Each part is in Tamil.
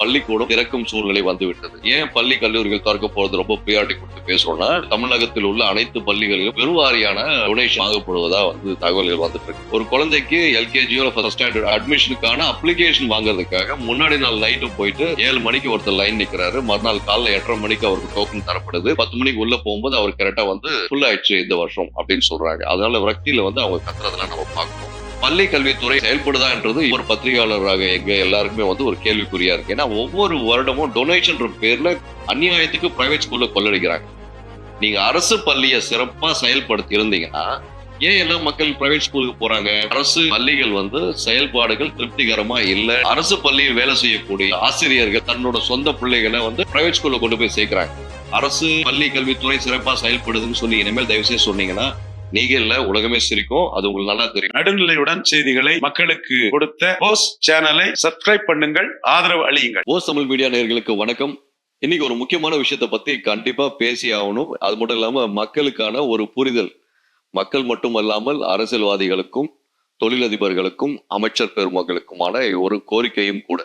பள்ளிக்கூடம் திறக்கும் சூழ்நிலை வந்துவிட்டது. ஏன் பள்ளி கல்லூரிகள் திறக்க போறது ரொம்ப ப்ரியாரிட்டி கொடுத்து பேசுறோம்னா தமிழகத்தில் உள்ள அனைத்து பள்ளிகளிலும் பெருவாரியான டொனேஷன் ஆகப்படுவதா வந்து தகவல்கள் வந்துட்டு இருக்கு. ஒரு குழந்தைக்கு எல்கேஜியோ ஃபர்ஸ்ட் ஸ்டாண்டர்ட் அட்மிஷனுக்கான அப்ளிகேஷன் வாங்குறதுக்காக முன்னாடி நாள் நைட்டு போயிட்டு ஏழு மணிக்கு ஒருத்தர் லைன் நிக்கிறாரு. மறுநாள் காலைல எட்டரை மணிக்கு அவருக்கு டோக்கன் தரப்படுது. பத்து மணிக்கு உள்ள போகும்போது அவர் கரெக்டா வந்து ஃபுல் ஆயிடுச்சு இந்த வருஷம் அப்படின்னு சொல்றாங்க. அதனால விரக்தியில வந்து அவங்க கத்துறதெல்லாம் நம்ம பார்க்கணும். பள்ளி கல்வித்துறை செயல்படுதான்றது ஒரு பத்திரிகையாளராக எங்க எல்லாருக்குமே வந்து ஒரு கேள்விக்குறியா இருக்கு. ஏன்னா ஒவ்வொரு வருடமும் டொனேஷன் பேர்ல அநியாயத்துக்கு பிரைவேட் ஸ்கூல்ல கொள்ளடிக்கிறாங்க. நீங்க அரசு பள்ளியை சிறப்பா செயல்படுத்தி இருந்தீங்கன்னா ஏன் எல்லா மக்கள் பிரைவேட் ஸ்கூலுக்கு போறாங்க? அரசு பள்ளிகள் வந்து செயல்பாடுகள் திருப்திகரமா இல்ல. அரசு பள்ளியில் வேலை செய்யக்கூடிய ஆசிரியர்கள் தன்னோட சொந்த பிள்ளைகளை வந்து பிரைவேட் ஸ்கூல்ல கொண்டு போய் சேர்க்கிறாங்க. அரசு பள்ளி கல்வித்துறை சிறப்பா செயல்படுதுன்னு சொல்லி இனிமேல் தயவு செய்து சொன்னீங்கன்னா நீங்க இல்ல உலகமே சிரிக்கும். அது உங்களுக்கு நல்லா தெரியும். நடுநிலையுடன் செய்திகளை மக்களுக்கு கொடுத்த போஸ் சேனலை சப்ஸ்கிரைப் பண்ணுங்கள். ஆதரவு அளியுங்கள். போஸ் தமிழ் மீடியா நேர்களுக்கு வணக்கம். இன்னைக்கு ஒரு முக்கியமான விஷயத்தை பத்தி கண்டிப்பா பேசி ஆகணும். அது மட்டும் இல்லாம மக்களுக்கான ஒரு புரிதல். மக்கள் மட்டுமல்லாமல் அரசியல்வாதிகளுக்கும் தொழிலதிபர்களுக்கும் அமைச்சர் பெருமக்களுக்குமான ஒரு கோரிக்கையும் கூட.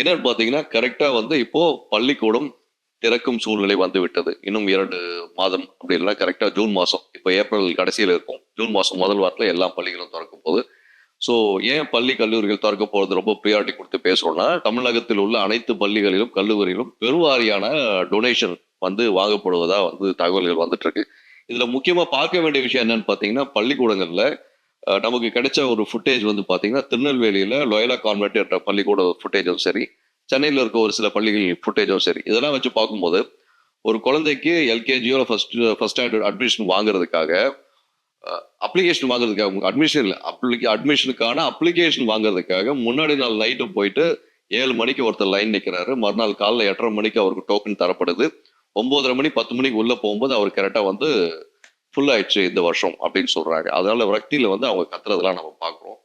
என்னன்னு பாத்தீங்கன்னா கரெக்டா வந்து இப்போ பள்ளிக்கூடம் திறக்கும் சூழ்நிலை வந்துவிட்டது. இன்னும் இரண்டு மாதம் அப்படி கரெக்டாக ஜூன் மாதம் இப்போ ஏப்ரல் கடைசியில் இருக்கும். ஜூன் மாதம் முதல் வாரத்தில் எல்லா பள்ளிகளும் திறக்கும் போது. ஸோ ஏன் பள்ளி கல்லூரிகள் திறக்க போகிறது ரொம்ப ப்ரியாரிட்டி கொடுத்து பேசுறோம்னா தமிழகத்தில் உள்ள அனைத்து பள்ளிகளிலும் கல்லூரிகளிலும் பெருவாரியான டொனேஷன் வந்து வாங்கப்படுவதாக வந்து தகவல்கள் வந்துட்டு இருக்கு முக்கியமாக பார்க்க வேண்டிய விஷயம் என்னன்னு பார்த்தீங்கன்னா பள்ளிக்கூடங்களில் நமக்கு கிடைச்ச ஒரு ஃபுட்டேஜ் வந்து பார்த்தீங்கன்னா திருநெல்வேலியில் லொயலா கான்வென்ட் என்ற பள்ளிக்கூட ஃபுட்டேஜும் சரி சென்னையில் இருக்க ஒரு சில பள்ளிகள் ஃபுட்டேஜும் சரி. இதெல்லாம் வச்சு பார்க்கும்போது ஒரு குழந்தைக்கு எல்கேஜியோ ஃபர்ஸ்ட் ஃபர்ஸ்ட் ஸ்டாண்டர்ட் அட்மிஷன் வாங்குறதுக்காக அப்ளிகேஷன் வாங்குறதுக்காக அட்மிஷன் இல்லை. அப்ளிகே அட்மிஷனுக்கான அப்ளிகேஷன் வாங்குறதுக்காக முன்னாடி நாள் நைட்டு போயிட்டு ஏழு மணிக்கு ஒருத்தர் லைன் நிற்கிறாரு மறுநாள் காலைல எட்டரை மணிக்கு அவருக்கு டோக்கன் தரப்படுது. ஒம்போதரை மணி பத்து மணிக்கு உள்ளே போகும்போது அவர் கரெக்டாக வந்து ஃபுல் ஆயிடுச்சு இந்த வருஷம் அப்படின்னு சொல்கிறாங்க அதனால விரக்தியில் வந்து அவங்க கத்துறதெல்லாம் நம்ம பார்க்குறோம்.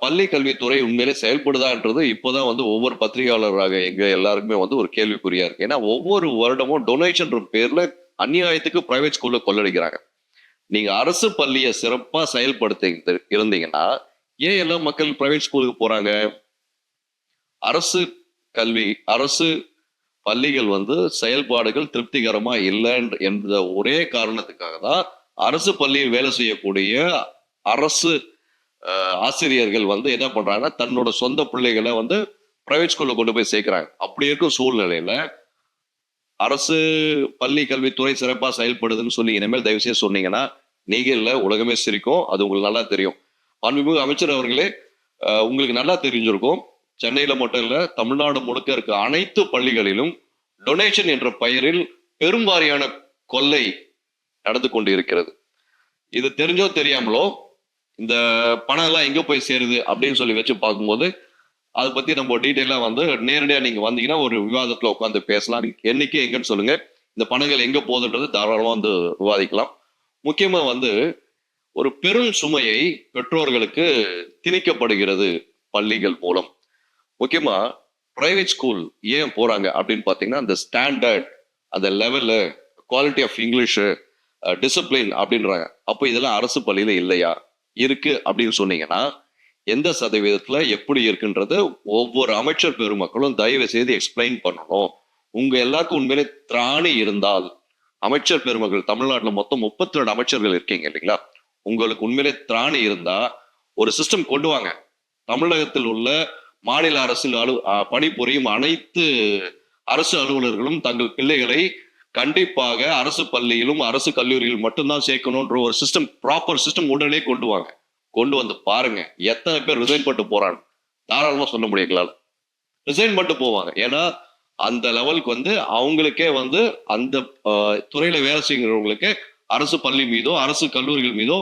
பள்ளி கல்வித்துறை உண்மையிலே செயல்படுதான்றது இப்போதான் வந்து ஒவ்வொரு பத்திரிகையாளராக எங்க எல்லாருக்குமே வந்து ஒரு கேள்விக்குறியா இருக்கு. ஏன்னா ஒவ்வொரு வருடமும் டொனேஷன் பேர்ல அநியாயத்துக்கு பிரைவேட் ஸ்கூல்ல கொள்ளடிக்கிறாங்க. நீங்க அரசு பள்ளியை சிறப்பா செயல்படுத்தி இருந்தீங்கன்னா ஏன் எல்லா மக்கள் பிரைவேட் ஸ்கூலுக்கு போறாங்க? அரசு கல்வி அரசு பள்ளிகள் வந்து செயல்பாடுகள் திருப்திகரமா இல்லை என்ற ஒரே காரணத்துக்காக தான் அரசு பள்ளியில் வேலை செய்யக்கூடிய அரசு ஆசிரியர்கள் வந்து என்ன பண்றாங்கன்னா தன்னோட சொந்த பிள்ளைகளை வந்து பிரைவேட் ஸ்கூல்ல கொண்டு போய் சேர்க்கிறாங்க. அப்படி இருக்கும் சூழ்நிலையில அரசு பள்ளி கல்வித்துறை சிறப்பாக செயல்படுதுன்னு சொல்லி இனிமேல் தயவு செய்து சொன்னீங்கன்னா நீங்க இல்லை உலகமே சிரிக்கும். அது உங்களுக்கு நல்லா தெரியும். மாண்புமிகு அமைச்சர் அவர்களே உங்களுக்கு நல்லா தெரிஞ்சிருக்கும். சென்னையில் மட்டும் இல்லை தமிழ்நாடு முழுக்க இருக்க அனைத்து பள்ளிகளிலும் டொனேஷன் என்ற பெயரில் பெரும்பாரியான கொள்ளை நடந்து கொண்டு இருக்கிறது இது தெரிஞ்சோ தெரியாமலோ இந்த பணம் எல்லாம் எங்க போய் சேருது அப்படின்னு சொல்லி வச்சு பார்க்கும்போது அதை பத்தி நம்ம டீட்டெயிலாக வந்து நேரடியாக நீங்க வந்தீங்கன்னா ஒரு விவாதத்துல உட்காந்து பேசலாம். என்னைக்கு எங்கன்னு சொல்லுங்க. இந்த பணங்கள் எங்க போகுதுன்றது தாராளமாக வந்து விவாதிக்கலாம். முக்கியமா வந்து ஒரு பெரும் சுமையை பெற்றோர்களுக்கு திணிக்கப்படுகிறது பள்ளிகள் மூலம். முக்கியமா பிரைவேட் ஸ்கூல் ஏன் போறாங்க அப்படின்னு பார்த்தீங்கன்னா அந்த ஸ்டாண்டர்ட் அந்த level quality of English discipline அப்படின்றாங்க. அப்போ இதெல்லாம் அரசு பள்ளியில இல்லையா? இருக்கு அப்படின்னு சொன்னீங்கன்னா எந்த சதவீதத்துல எப்படி இருக்குன்றது ஒவ்வொரு அமைச்சர் பெருமக்களும் தயவு செய்து எக்ஸ்பிளைன் பண்ணணும். உங்க எல்லாருக்கும் உண்மையிலே திராணி இருந்தால் அமைச்சர் பெருமக்கள் தமிழ்நாட்டில் மொத்தம் முப்பத்தி ரெண்டு அமைச்சர்கள் இருக்கீங்க இல்லைங்களா? உங்களுக்கு உண்மையிலே திராணி இருந்தா ஒரு சிஸ்டம் கொண்டு வாங்க. தமிழகத்தில் உள்ள மாநில அரசில் அலு பணிபுரியும் அனைத்து அரசு அலுவலர்களும் தங்கள் பிள்ளைகளை கண்டிப்பாக அரசு பள்ளியிலும் அரசு கல்லூரியில் மட்டும்தான் சேர்க்கணும்ன்ற ஒரு சிஸ்டம் ப்ராப்பர் சிஸ்டம் உடனே கொண்டு வாங்க. கொண்டு வந்து பாருங்க. எத்தனை பேர் ரிசைன் பண்ணிட்டு போறாங்க? தாராளமா சொல்ல முடியும் ரிசைன் பண்ணிட்டு போவாங்க. ஏன்னா அந்த லெவலுக்கு வந்து அவங்களுக்கே வந்து அந்த துறையில வேலை செய்கிறவங்களுக்கு அரசு பள்ளி மீதோ அரசு கல்லூரிகள் மீதோ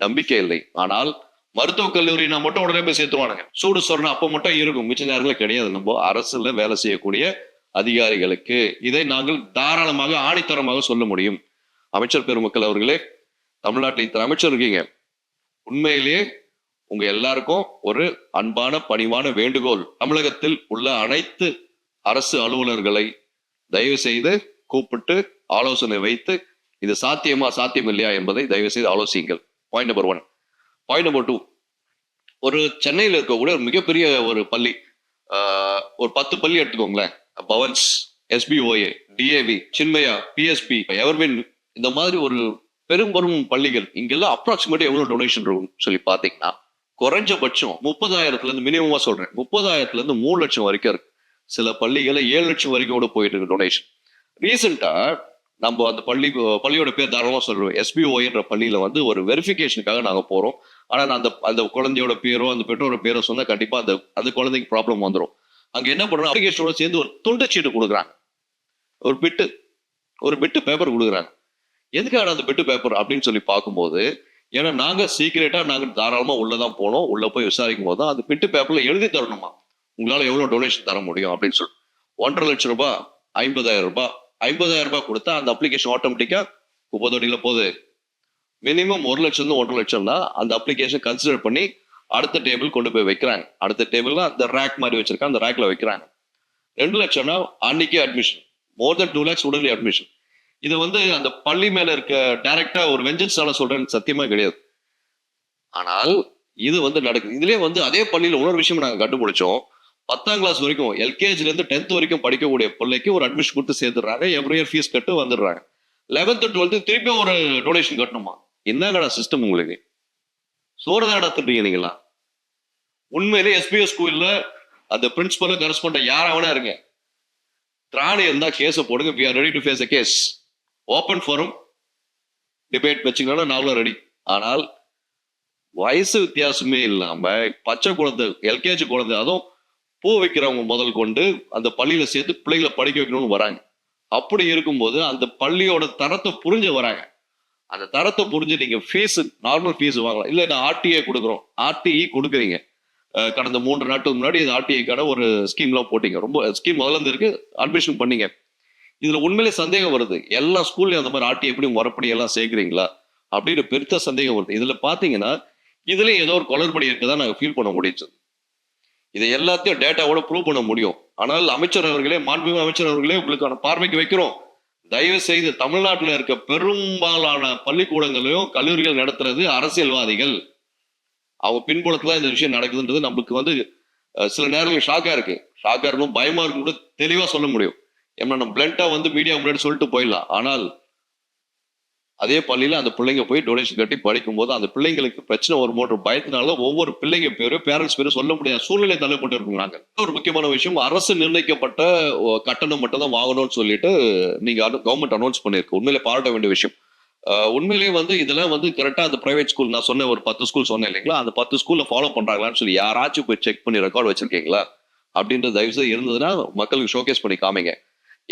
நம்பிக்கை இல்லை. ஆனால் மருத்துவக் கல்லூரினா மட்டும் உடனே போய் சேர்த்துவானுங்க சூடு சொரணை அப்போ மட்டும் இருக்கும். மிச்ச நேரங்கள கிடையாது. நம்ம அரசுல வேலை செய்யக்கூடிய அதிகாரிகளுக்கு இதை நாங்கள் தாராளமாக ஆணித்தரமாக சொல்ல முடியும். அமைச்சர் பெருமக்கள் அவர்களே தமிழ்நாட்டில் இத்தனை அமைச்சர் இருக்கீங்க. உண்மையிலேயே உங்க எல்லாருக்கும் ஒரு அன்பான பணிவான வேண்டுகோள். தமிழகத்தில் உள்ள அனைத்து அரசு அலுவலர்களை தயவு செய்து கூப்பிட்டு ஆலோசனை வைத்து இது சாத்தியமா சாத்தியம் இல்லையா என்பதை தயவு செய்து ஆலோசியுங்கள். Point number one point number two ஒரு சென்னையில் இருக்கக்கூடிய ஒரு மிகப்பெரிய ஒரு பள்ளி ஒரு பத்து பள்ளி எடுத்துக்கோங்களேன். Bhavans SBOA DAV Chinmaya PSB Everwin இந்த மாதிரி ஒரு பெரும் பெரும் பள்ளிகள் இங்கெல்லாம் அப்ராக்சிமேட்டா எவ்வளவு டொனேஷன் இருக்கும் சொல்லி பாத்தீங்கன்னா குறைஞ்சபட்சம் முப்பதாயிரத்துல இருந்து மினிமமா சொல்றேன் முப்பதாயிரத்துல இருந்து மூணு லட்சம் வரைக்கும் இருக்கு. சில பள்ளிகளை ஏழு லட்சம் வரைக்கும் கூட போயிட்டு இருக்கு டொனேஷன் ரீசெண்டா நம்ம அந்த பள்ளி பள்ளியோட பேர் தாராளமாக சொல்றோம் எஸ்பிஓஎன்ற பள்ளியில வந்து ஒரு வெரிஃபிகேஷனுக்காக நாங்கள் போறோம். ஆனால் அந்த அந்த குழந்தையோட பேரோ அந்த பெற்றோரோட பேரோ சொன்னால் கண்டிப்பாக அந்த அந்த குழந்தைக்கு ப்ராப்ளம் வந்துடும் அங்க என்ன பண்றாங்க அப்ளிகேஷனோட சேர்ந்து ஒரு துண்டு சீட்டு கொடுக்குறாங்க. ஒரு பிட்டு ஒரு பிட்டு பேப்பர் கொடுக்குறாங்க. எதுக்காக அந்த பிட்டு பேப்பர் அப்படின்னு சொல்லி பார்க்கும்போது ஏன்னா நாங்க சீக்கிரட்டா நாங்க தாராளமா உள்ளதான் போனோம். உள்ள போய் விசாரிக்கும் போது தான் அந்த பிட்டு பேப்பர்ல எழுதி தரணுமா? உங்களால எவ்வளவு டொனேஷன் தர முடியும் அப்படின்னு சொல்லி. ஒன்றரை லட்சம் ரூபாய் ஐம்பதாயிரம் ரூபாய் ஐம்பதாயிரம் ரூபாய் கொடுத்தா அந்த அப்ளிகேஷன் ஆட்டோமேட்டிக்கா குப்பை போகுது. மினிமம் ஒரு லட்சம் இருந்து ஒன்றரை லட்சம்னா அந்த அப்ளிகேஷன் கன்சிடர் பண்ணி அடுத்த டேபிள் கொண்டு போய் வைக்கிறாங்க. அடுத்த டேபிள்ல அந்த ரேக் மாதிரி வச்சிருக்காங்க அந்த ரேக்ல வைக்கிறாங்க. ரெண்டு லட்சம்னா அன்னைக்கே admission more than two lakhs உடனே அட்மிஷன் இது வந்து அந்த பள்ளி மேல இருக்க டைரக்டா ஒரு வெஞ்சன்ஸால சொல்றேன்னு சத்தியமா கிடையாது. ஆனால் இது வந்து நடக்குது. இதுலயே வந்து அதே பள்ளியில இன்னொரு விஷயம் நாங்க கண்டுபிடிச்சோம். பத்தாம் கிளாஸ் வரைக்கும் எல்கேஜில இருந்து டென்த் வரைக்கும் படிக்கக்கூடிய பிள்ளைக்கு ஒரு அட்மிஷன் கொடுத்து சேர்த்துறாங்க எவ்ரி இயர் ஃபீஸ் கட்டு வந்துடுறாங்க. லெவன்த் டுவெல்த்து திருப்பியும் ஒரு டொனேஷன் கட்டணுமா? என்னங்கடா சிஸ்டம் உங்களுக்கு? சோறுதான் நடத்துட்டு நீங்களா உண்மையிலே எஸ்பிஎஸ் ஸ்கூல்ல அந்த பிரின்சிபலும் கரஸ்பாண்ட யாராவனா இருங்க. திராணி இருந்தா கேஸை போடுங்க. We are ready to face a case open forum debate வச்சுக்கலாம் நாங்களும் ரெடி ஆனால் வயசு வித்தியாசமே இல்லாம பச்சை குழந்தை எல்கேஜி குழந்தை அதுவும் பூ வைக்கிறவங்க முதல் கொண்டு அந்த பள்ளியில சேர்த்து பிள்ளைகளை படிக்க வைக்கணும்னு வராங்க. அப்படி இருக்கும்போது அந்த பள்ளியோட தரத்தை புரிஞ்சு வராங்க. அந்த தரத்தை புரிஞ்சு நீங்க ஃபீஸ் நார்மல் ஃபீஸ் வாங்கலாம். இல்லை நான் ஆர்டிஏ கொடுக்குறோம். ஆர்டிஇ கொடுக்குறீங்க. கடந்த மூன்று நாட்டுக்கு முன்னாடி இது ஆர்டிஐக்கான ஒரு ஸ்கீம்லாம் போட்டீங்க. ரொம்ப ஸ்கீம் முதல்ல இருந்திருக்கு அட்மிஷன் பண்ணீங்க. இதுல உண்மையிலே சந்தேகம் வருது. எல்லா ஸ்கூல்லையும் அந்த மாதிரி ஆர்டி எப்படி வரப்படி எல்லாம் சேர்க்குறீங்களா? அப்படின்னு பெருத்த சந்தேகம் வருது. இதுல பாத்தீங்கன்னா இதுலயும் ஏதோ ஒரு குளறுபடி இருக்குதான் நாங்கள் ஃபீல் பண்ண முடியுது. இதை எல்லாத்தையும் டேட்டாவோட ப்ரூவ் பண்ண முடியும். ஆனால் அமைச்சர் அவர்களே மாண்புமிகு அமைச்சர் அவர்களே உங்களுக்கான பார்வைக்கு வைக்கிறோம். தயவு செய்து தமிழ்நாட்டில் இருக்க பெரும்பாலான பள்ளிக்கூடங்களையும் கல்லூரிகள் நடத்துறது அரசியல்வாதிகள். அவங்க பின்புலத்துல இந்த விஷயம் நடக்குதுன்றது நம்மளுக்கு வந்து சில நேரங்கள் ஷாக்கா இருக்கு. ஷாக்கா இருக்கும் பயமா இருக்கும் கூட தெளிவா சொல்ல முடியும். ஏன்னா நம்ம பிளண்டா வந்து மீடியா முன்னாடி சொல்லிட்டு போயிடலாம். ஆனால் அதே பள்ளியில அந்த பிள்ளைங்க போய் டொனேஷன் கட்டி படிக்கும்போது அந்த பிள்ளைங்களுக்கு பிரச்சனை வரும்போன்ற பயத்தினால ஒவ்வொரு பிள்ளைங்க பேரும் பேரண்ட்ஸ் பேரும் சொல்ல முடியாத சூழ்நிலை தள்ளப்பட்டு இருக்கிறாங்க. ஒரு முக்கியமான விஷயம் அரசு நிர்ணயிக்கப்பட்ட கட்டணம் மட்டும் தான் வாங்கணும்னு சொல்லிட்டு நீங்க கவர்மெண்ட் அனௌன்ஸ் பண்ணிருக்கு உண்மையிலே பாராட்ட வேண்டிய விஷயம். உண்மையிலேயே வந்து இதெல்லாம் வந்து கரெக்டாக அந்த பிரைவேட் ஸ்கூல் நான் சொன்ன ஒரு பத்து ஸ்கூல் சொன்னேன் இல்லைங்களா? அந்த பத்து ஸ்கூலில் ஃபாலோ பண்ணுறாங்களான்னு சொல்லி யாராச்சும் போய் செக் பண்ணி ரெக்கார்ட் வச்சிருக்கீங்களா? அப்படின்ற தயவுசெய்து இருந்ததுன்னா மக்களுக்கு ஷோகேஸ் பண்ணி காமிங்க.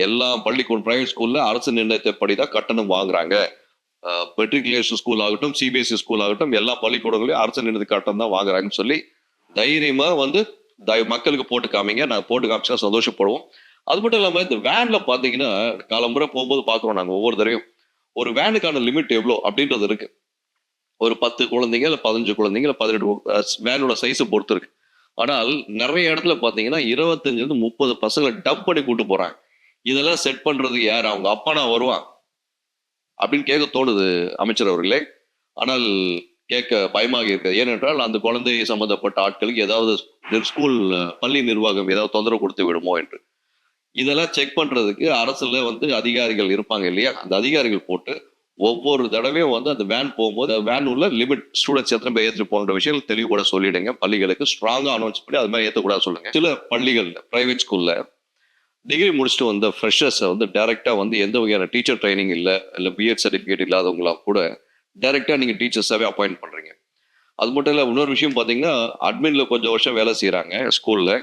எல்லா பள்ளிக்கூடம் பிரைவேட் ஸ்கூலில் அரசு நிர்ணயத்தைப்படி தான் கட்டணம் வாங்குறாங்க. மெட்ரிகுலேஷன் ஸ்கூல் ஆகட்டும் சிபிஎஸ்சி ஸ்கூல் ஆகட்டும் எல்லா பள்ளிக்கூடங்களையும் அரசு நிர்ணயத்தை கட்டணம் தான் வாங்குறாங்கன்னு சொல்லி தைரியமாக வந்து தயவு மக்களுக்கு போட்டு காமிங்க. நாங்கள் போட்டு காமிச்சா சந்தோஷப்படுவோம். அது மட்டும் இல்லாமல் இந்த வேனில் பார்த்தீங்கன்னா காலம்புரை போகும்போது பார்க்குறோம் நாங்கள் ஒவ்வொரு தடவையும். ஒரு வேனுக்கான லிமிட் எவ்வளோ அப்படின்றது இருக்கு. ஒரு பத்து குழந்தைங்க இல்லை பதினஞ்சு குழந்தைங்க இல்லை பதினெட்டு வேனோட சைஸை பொறுத்து இருக்கு. ஆனால் நிறைய இடத்துல பார்த்தீங்கன்னா இருபத்தஞ்சிலிருந்து முப்பது பசங்களை டப் பண்ணி கூட்டு போறாங்க. இதெல்லாம் செட் பண்ணுறது யார்? அவங்க அப்பா நான் வருவான். அப்படின்னு கேட்க தோணுது அமைச்சர் அவர்களே. ஆனால் கேட்க பயமாக இருக்குது ஏனென்றால் அந்த குழந்தை சம்பந்தப்பட்ட ஆட்களுக்கு ஏதாவது ஸ்கூல் பள்ளி நிர்வாகம் ஏதாவது தொந்தரவு கொடுத்து விடுமோ என்று. இதெல்லாம் செக் பண்ணுறதுக்கு அரசில் வந்து அதிகாரிகள் இருப்பாங்க இல்லையா? அந்த அதிகாரிகள் போட்டு ஒவ்வொரு தடவையும் வந்து அந்த வேன் போகும்போது வேன் உள்ள லிமிட் ஸ்டூடெண்ட்ஸ் எத்தனை பேர் ஏற்று போன்ற விஷயங்கள் தெளிவு கூட சொல்லிடுங்க. பள்ளிகளுக்கு ஸ்ட்ராங்காக அனௌன்ஸ் பண்ணி அது மாதிரி ஏற்றக்கூடாது சொல்லுங்க. சில பள்ளிகளில் ப்ரைவேட் ஸ்கூலில் டிகிரி முடிச்சுட்டு வந்த ஃப்ரெஷர்ஸை வந்து டேரெக்டாக வந்து எந்த வகையான டீச்சர் ட்ரைனிங் இல்லை இல்லை பிஎட் சர்டிஃபிகேட் இல்லாதவங்களா கூட டேரெக்டாக நீங்கள் டீச்சர்ஸாகவே அப்பாயிண்ட் பண்ணுறீங்க அது மட்டும் இல்லை இன்னொரு விஷயம் பார்த்தீங்கன்னா அட்மினில் கொஞ்சம் வருஷம் வேலை செய்கிறாங்க ஸ்கூலில்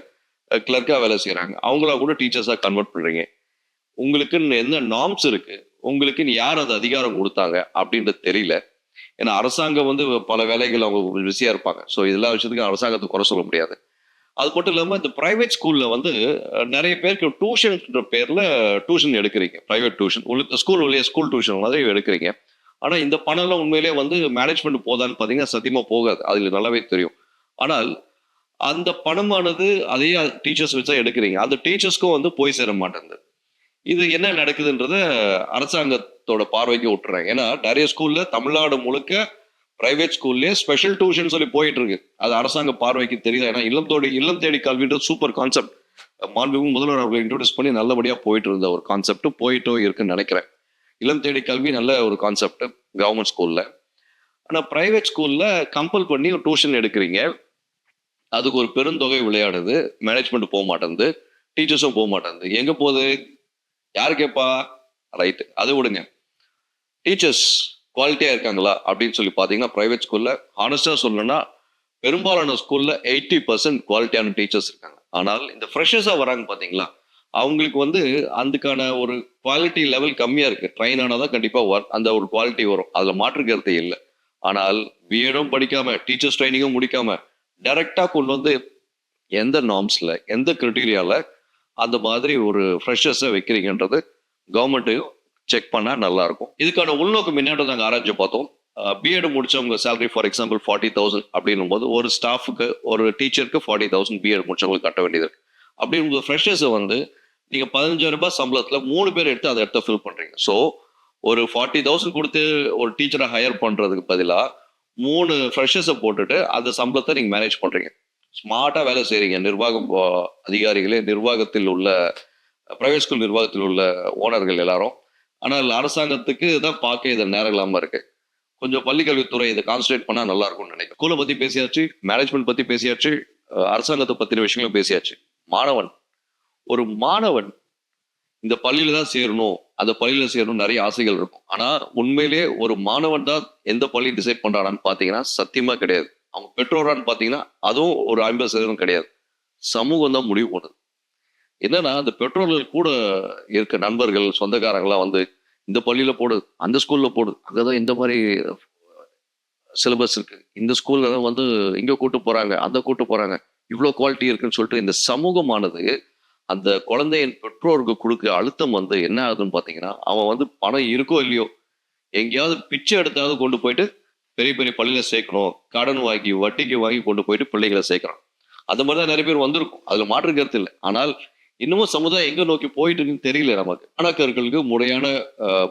கிளர்க்காக வேலை செய்கிறாங்க அவங்களா கூட டீச்சர்ஸாக கன்வெர்ட் பண்ணுறீங்க உங்களுக்குன்னு என்ன நாம்ஸ் இருக்குது உங்களுக்குன்னு யார் அது அதிகாரம் கொடுத்தாங்க? அப்படின்றது தெரியல. ஏன்னா அரசாங்கம் வந்து பல வேலைகள் அவங்க பிஸியாக இருப்பாங்க. ஸோ இதெல்லாம் விஷயத்துக்கு அரசாங்கத்தை குறை சொல்ல முடியாது. அது மட்டும் இல்லாமல் இந்த ப்ரைவேட் ஸ்கூலில் வந்து நிறைய பேருக்கு டியூஷன்ன்ற பேரில் டியூஷன் எடுக்கிறீங்க. ப்ரைவேட் டியூஷன் உள்ள ஸ்கூல் வழியே ஸ்கூல் டியூஷன் மாதிரி எடுக்கிறீங்க. ஆனால் இந்த பணம்லாம் உண்மையிலேயே வந்து மேனேஜ்மெண்ட் போதான்னு பார்த்தீங்கன்னா சத்தியமாக போகாது. அதில் நல்லாவே தெரியும். ஆனால் அந்த பணமானது அதே டீச்சர்ஸ் வச்சா எடுக்கிறீங்க. அந்த டீச்சர்ஸ்க்கும் வந்து போய் சேர மாட்டேங்குது. இது என்ன நடக்குதுன்றத அரசாங்கத்தோட பார்வைக்கு விட்டுறாங்க ஏன்னா நிறைய ஸ்கூல்ல தமிழ்நாடு முழுக்க பிரைவேட் ஸ்கூல்லேயே ஸ்பெஷல் டியூஷன் சொல்லி போயிட்டு இருக்கு அது அரசாங்க பார்வைக்கு தெரியுது? ஏன்னா இல்லம் தோடி இல்லம் தேடி கல்வின்றது சூப்பர் கான்செப்ட் மாண்புமிகு முதல்வர் அவர்கள் இன்ட்ரோடியூஸ் பண்ணி நல்லபடியாக போயிட்டு இருந்த ஒரு கான்செப்ட் போயிட்டோ இருக்குன்னு நினைக்கிறேன். இல்லம் தேடி கல்வி நல்ல ஒரு கான்செப்ட் கவர்மெண்ட் ஸ்கூலில் ஆனால் ப்ரைவேட் ஸ்கூலில் கம்பல் பண்ணி ஒரு டியூஷன் எடுக்கிறீங்க. அதுக்கு ஒரு பெருந்தொகை விளையாடுது. மேனேஜ்மெண்ட் போக மாட்டேங்குது டீச்சர்ஸும் போக மாட்டேங்குது எங்க போகுது? யாரு கேட்பா ரைட்டு அதை விடுங்க. டீச்சர்ஸ் குவாலிட்டியா இருக்காங்களா? அப்படின்னு சொல்லி பாத்தீங்கன்னா பிரைவேட் ஸ்கூல்ல ஆனஸ்டா சொல்லணும்னா பெரும்பாலான ஸ்கூல்ல எயிட்டி பர்சன்ட் குவாலிட்டியான டீச்சர்ஸ் இருக்காங்க. ஆனால் இந்த ஃப்ரெஷர்ஸா வராங்க பாத்தீங்களா அவங்களுக்கு வந்து அதுக்கான ஒரு குவாலிட்டி லெவல் கம்மியா இருக்கு. ட்ரெயின் ஆனாதான் கண்டிப்பா வர்- அந்த ஒரு குவாலிட்டி வரும். அதுல மாற்று இல்லை. ஆனால் பிஎடும் படிக்காம டீச்சர்ஸ் ட்ரைனிங்கும் முடிக்காம டைரக்டா கொண்டு வந்து எந்த நார்ம்ஸில் எந்த க்ரிட்டீரியாவில் அந்த மாதிரி ஒரு ஃப்ரெஷர்ஸை வைக்கிறீங்கன்றது கவர்மெண்ட்டையும் செக் பண்ணால் நல்லாயிருக்கும் இதுக்கான உள்நோக்கம் என்னன்றது நாங்கள் ஆராய்ச்சி பார்த்தோம். பிஎட் முடித்தவங்க salary for example forty thousand அப்படின்னும் போது ஒரு ஸ்டாஃபுக்கு ஒரு டீச்சருக்கு ஃபார்ட்டி தௌசண்ட் பிஎட் முடிச்சவங்களுக்கு கட்ட வேண்டியது இருக்குது அப்படிங்கும்போது ஃப்ரெஷர்ஸை வந்து நீங்கள் பதினஞ்சாயிரம் ரூபாய் சம்பளத்தில் மூணு பேர் எடுத்து அதை இடத்த ஃபில் பண்ணுறீங்க ஸோ ஒரு ஃபார்ட்டி தௌசண்ட் கொடுத்து ஒரு டீச்சரை ஹையர் பண்ணுறதுக்கு பதிலாக மூணு ஃப்ரெஷர்ஸை போட்டுட்டு அந்த சம்பளத்தை நீங்கள் மேனேஜ் பண்ணுறீங்க ஸ்மார்ட்டாக வேலை செய்கிறீங்க நிர்வாகம் அதிகாரிகளே நிர்வாகத்தில் உள்ள பிரைவேட் ஸ்கூல் நிர்வாகத்தில் உள்ள ஓனர்கள் எல்லாரும். ஆனால் அரசாங்கத்துக்கு தான் பார்க்க இது நேரம் இல்லாமல் இருக்கு. கொஞ்சம் பள்ளிக்கல்வித்துறை இதை கான்சன்ட்ரேட் பண்ணால் நல்லா இருக்கும்னு நினைக்கிறேன். ஸ்கூலை பற்றி பேசியாச்சு மேனேஜ்மெண்ட் பற்றி பேசியாச்சு அரசாங்கத்தை பற்றின விஷயங்களும் பேசியாச்சு. மாணவன் ஒரு மாணவன் இந்த பள்ளியில் தான் சேரணும். அந்த பள்ளியில் சேரணும் நிறைய ஆசைகள் இருக்கும். ஆனா உண்மையிலேயே ஒரு மாணவன் தான் எந்த பள்ளி டிசைட் பண்றானான்னு பாத்தீங்கன்னா சத்தியமா கிடையாது. அவங்க பெற்றோரான்னு பாத்தீங்கன்னா அதுவும் ஒரு ஐம்பது சதவீதம் கிடையாது. சமூகம் தான் முடிவு பண்ணுது. என்னன்னா அந்த பெற்றோர்கள் கூட இருக்க நண்பர்கள் சொந்தக்காரங்களாம் வந்து இந்த பள்ளியில போடு அந்த ஸ்கூல்ல போடு அங்கதான் இந்த மாதிரி சிலபஸ் இருக்கு. இந்த ஸ்கூல்ல தான் வந்து இங்க கூட்டு போறாங்க அந்த கூட்டு போறாங்க. இவ்வளவு குவாலிட்டி இருக்குன்னு சொல்லிட்டு இந்த சமூகமானது அந்த குழந்தையின் பெற்றோருக்கு கொடுக்க அழுத்தம் வந்து என்ன ஆகுதுன்னு பார்த்தீங்கன்னா அவன் வந்து பணம் இருக்கோ இல்லையோ எங்கேயாவது பிச்சை எடுத்தாவது கொண்டு போயிட்டு பெரிய பெரிய பள்ளியில் சேர்க்கணும். கடன் வாங்கி வட்டிக்கு வாங்கி கொண்டு போயிட்டு பிள்ளைகளை சேர்க்குறான் அந்த மாதிரி தான் நிறைய பேர் வந்திருக்கும். அதில் மாற்று கருத்து இல்லை. ஆனால் இன்னமும் சமுதாயம் எங்கே நோக்கி போயிட்டு இருக்குன்னு தெரியல நமக்கு. மாணாக்கர்களுக்கு முறையான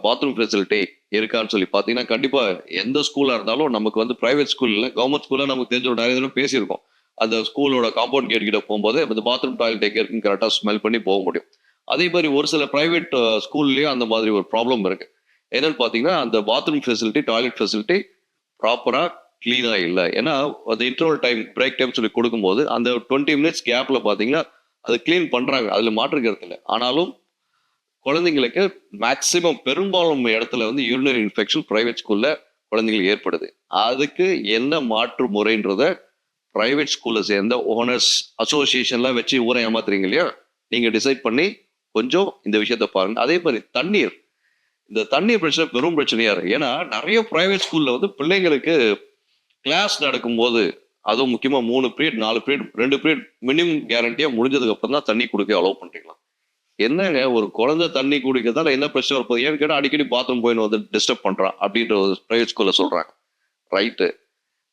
பாத்ரூம் ஃபெசிலிட்டி இருக்கான்னு சொல்லி பார்த்தீங்கன்னா கண்டிப்பாக எந்த ஸ்கூலாக இருந்தாலும் நமக்கு வந்து ப்ரைவேட் ஸ்கூல் இல்லை கவர்மெண்ட் ஸ்கூலில் நமக்கு தெரிஞ்ச ஒரு நிறைய தடவை பேசியிருக்கோம். அந்த ஸ்கூலோட காம்பவுண்ட் கேட் கிட்ட போகும்போது இந்த பாத்ரூம் டாய்லெட் எங்க இருக்குன்னு கரெக்டா ஸ்மெல் பண்ணி போக முடியும். அதே மாதிரி ஒரு சில ப்ரைவேட் ஸ்கூல்லேயும் அந்த மாதிரி ஒரு ப்ராப்ளம் இருக்குது என்னன்னு பார்த்தீங்கன்னா அந்த பாத்ரூம் ஃபெசிலிட்டி டாய்லெட் ஃபெசிலிட்டி ப்ராப்பராக க்ளீனாக இல்லை. ஏன்னா அந்த இன்டர்வல் டைம் பிரேக் டைம் சொல்லி கொடுக்கும்போது அந்த டுவெண்ட்டி மினிட்ஸ் கேப்பில் பார்த்தீங்கன்னா அது க்ளீன் பண்ணுறாங்க அதில் மாற்று இல்லை. ஆனாலும் குழந்தைங்களுக்கு மேக்சிமம் பெரும்பாலும் இடத்துல வந்து யூரினரி இன்ஃபெக்ஷன் ப்ரைவேட் ஸ்கூல்ல குழந்தைங்களுக்கு ஏற்படுது. அதுக்கு என்ன மாற்று முறைன்றத ப்ரைவேட் ஸ்கூலில் சேர்ந்த ஓனர்ஸ் அசோசியேஷன்லாம் வச்சு ஊரை ஏமாத்துறீங்க இல்லையா? நீங்கள் டிசைட் பண்ணி கொஞ்சம் இந்த விஷயத்த பாருங்கள் அதே மாதிரி தண்ணீர். இந்த தண்ணீர் பிரச்சனை பெரும் பிரச்சனையாக இருக்குது ஏன்னா நிறைய ப்ரைவேட் ஸ்கூலில் வந்து பிள்ளைங்களுக்கு கிளாஸ் நடக்கும்போது அதுவும் முக்கியமாக மூணு பீரியட் நாலு பீரியட் ரெண்டு பீரியட் மினிமம் கேரண்டியாக முடிஞ்சதுக்கப்புறம் தான் தண்ணி குடிக்க அலோவ் பண்ணுறீங்களா என்னங்க ஒரு குழந்தை தண்ணி குடிக்கிறதால என்ன பிரச்சனை வரப்போகுது? ஏன்னு கேட்டால் அடிக்கடி பாத்ரூம் போயின்னு வந்து டிஸ்டர்ப் பண்ணுறான் அப்படின்ற ஒரு ப்ரைவேட் ஸ்கூலில் சொல்கிறாங்க right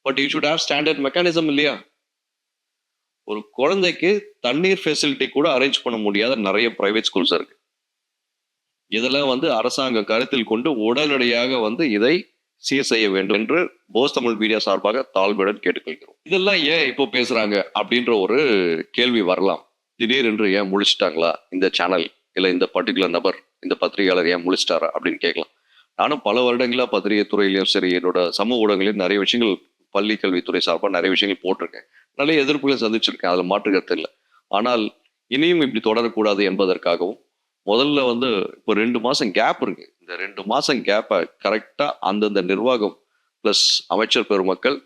but you should have standard mechanism இல்லையா? ஒரு குழந்தைக்கு தண்ணீர் ஃபெசிலிட்டி கூட அரேஞ்ச் பண்ண முடியாத நிறைய பிரைவேட் ஸ்கூல்ஸ் இருக்கு. இதெல்லாம் வந்து அரசாங்கம் கருத்தில் கொண்டு உடனடியாக வந்து இதை சீர் செய்ய வேண்டும் என்று போஸ் தமிழ் மீடியா சார்பாக தாழ்மையுடன் கேட்டுக்கொள்கிறோம். இதெல்லாம் ஏன் இப்போ பேசுறாங்க அப்படின்ற ஒரு கேள்வி வரலாம். திடீரென்று ஏன் முழிச்சிட்டாங்களா இந்த சேனல் இல்லை இந்த பர்டிகுலர் நபர் இந்த பத்திரிகையாளர் ஏன் முழிச்சிட்டாரா அப்படின்னு கேட்கலாம். நானும் பல வருடங்களா பத்திரிகை துறையிலையும் சரி என்னோட சமூக ஊடகங்களையும் நிறைய விஷயங்கள் பள்ளி கல்வித்துறை சார்பாக நிறைய விஷயங்கள் போட்டிருக்கேன். நிறைய எதிர்ப்புகளை சந்திச்சிருக்கேன். அதில் மாற்று இல்லை ஆனால் இனியும் இப்படி தொடரக்கூடாது என்பதற்காகவும் முதல்ல வந்து இப்போ ரெண்டு மாதம் கேப் இருக்கு. இந்த ரெண்டு மாதம் கேப்பை கரெக்டாக அந்தந்த நிர்வாகம் ப்ளஸ் அமைச்சர் பெருமக்கள்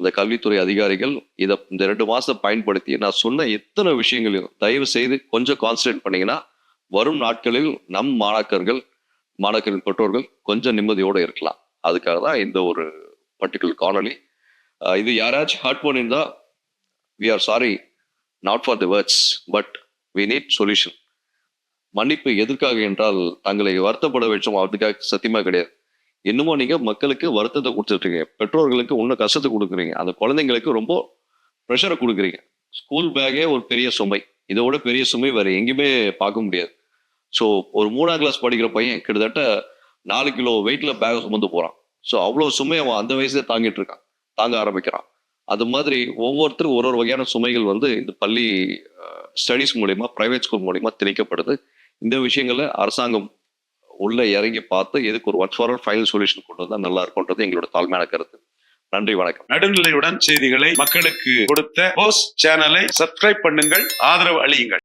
இந்த கல்வித்துறை அதிகாரிகள் இதை இந்த ரெண்டு மாதத்தை பயன்படுத்தி நான் சொன்ன எத்தனை விஷயங்களையும் தயவு செய்து கொஞ்சம் கான்சன்ட்ரேட் பண்ணிங்கன்னா வரும் நாட்களில் நம் மாணாக்கர்கள் மாணாக்கரின் பெற்றோர்கள் கொஞ்சம் நிம்மதியோடு இருக்கலாம். அதுக்காக தான் இந்த ஒரு பர்டிகுலர் காணொலி இது யாராச்சும் ஹர்ட் பண்ணியிருந்தா we are sorry not for the words but we need solution மன்னிப்பு எதற்காக என்றால் தங்களை வருத்தப்பட வேண்டும் அதுக்காக சத்தியமா கிடையாது. இன்னமும் நீங்க மக்களுக்கு வருத்தத்தை கொடுத்துட்ருக்கீங்க பெற்றோர்களுக்கு இன்னும் கஷ்டத்தை கொடுக்குறீங்க அந்த குழந்தைங்களுக்கு ரொம்ப ப்ரெஷரை கொடுக்குறீங்க. ஸ்கூல் பேக்கே ஒரு பெரிய சுமை இதோட பெரிய சுமை வேற எங்கேயுமே பார்க்க முடியாது. ஸோ ஒரு மூணாம் கிளாஸ் படிக்கிற பையன் கிட்டத்தட்ட நாலு கிலோ வெயிட்ல பேக் சுமந்து போறான். ஸோ அவ்வளோ சுமை அவன் அந்த வயசுல தாங்கிட்டு இருக்கான். தாங்க ஆரம்பிக்கிறான். அது மாதிரி ஒவ்வொருத்தரும் ஒரு ஒரு வகையான சுமைகள் வந்து இந்த பள்ளி ஸ்டடீஸ் மூலயமா பிரைவேட் ஸ்கூல் மூலியமா திணிக்கப்படுது. இந்த விஷயங்களை அரசாங்கம் உள்ள இறங்கி பார்த்து எதுக்கு ஒரு ஒன் ஃபார் ஃபைனல் சொல்யூஷன் கொண்டு வந்தா நல்லா இருக்கும்ன்றது எங்களோட தாழ்மையான கருத்து. நன்றி வணக்கம். நடுநிலையுடன் செய்திகளை மக்களுக்கு கொடுத்த சேனலை சப்ஸ்கிரைப் பண்ணுங்கள் ஆதரவு அளியுங்கள்.